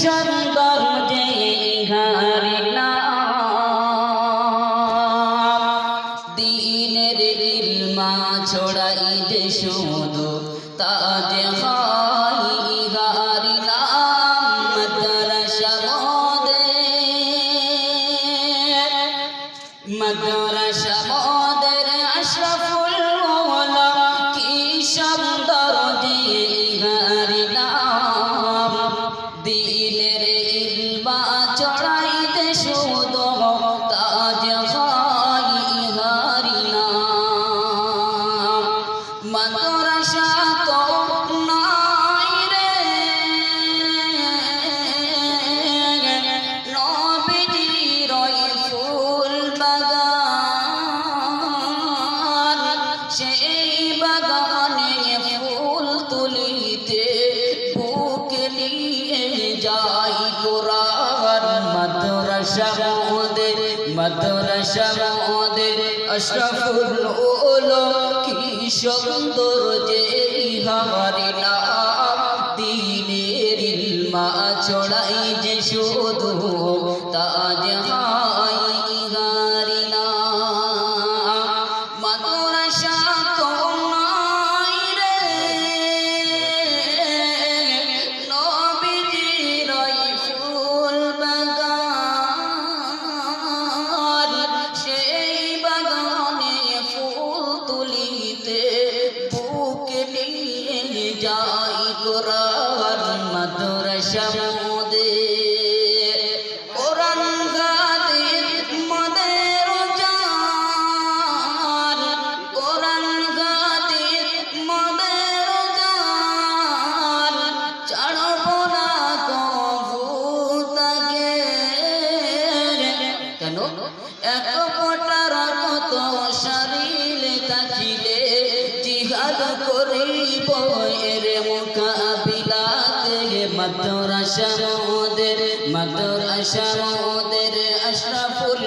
সুন্দর যে ইহারি নাম। দিনের ইলমা ছড়াই যে শুধু তাজ হয় ইহারি নাম মাদ্রাসা মোদের মাদ্রাসা কি সুন্দর মাদ্রাসা মোদের মাদ্রাসা মোদের আশরাফুল উলুম কি সুন্দর যে হামারি নাম। দিনের ইলমা ছড়াই যে শুধু তাজ হাই কবু তাকে কেন? এক ফোটার কত সারিলে থাকিলে। জিহাদ করিব এর মাদ্রাসা মোদের মাদ্রাসা মোদের আশরাফুল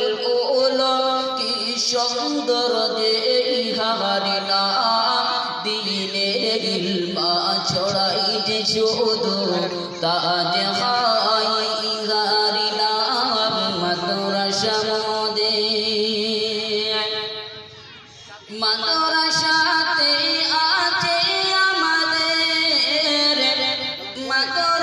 উলুম কি সুন্দর যে ইহারি নাম দিনের ইলমা ছড়াই যে শুধু তাজ মোদের মাদ্রাসাতে আছে আমাদের মাদ্রাসাতে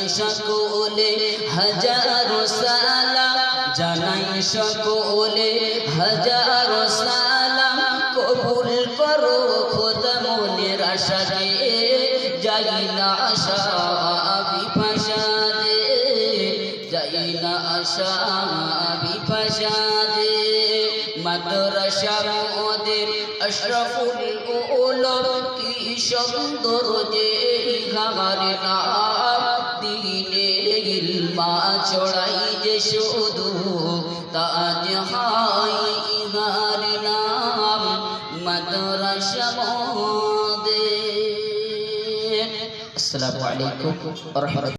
জানাই সকলে, হাজারো সালাম। জানাই সকলে, হাজারো সালাম। কবুল করো খোদা মনের আশাকে। যাই না আশা বিভাষা দে যাই না আশা বিভাষা দে মাদ্রাসা মোদের আশরাফুল উলুম, কি সুন্দর যে ঘামার নাম। দিনের ইলমা চড়াই যে শুধু তাজ হাই ইহার নাম মাদ্রাসা মোদে। আসসালামু আলাইকুম ওয়া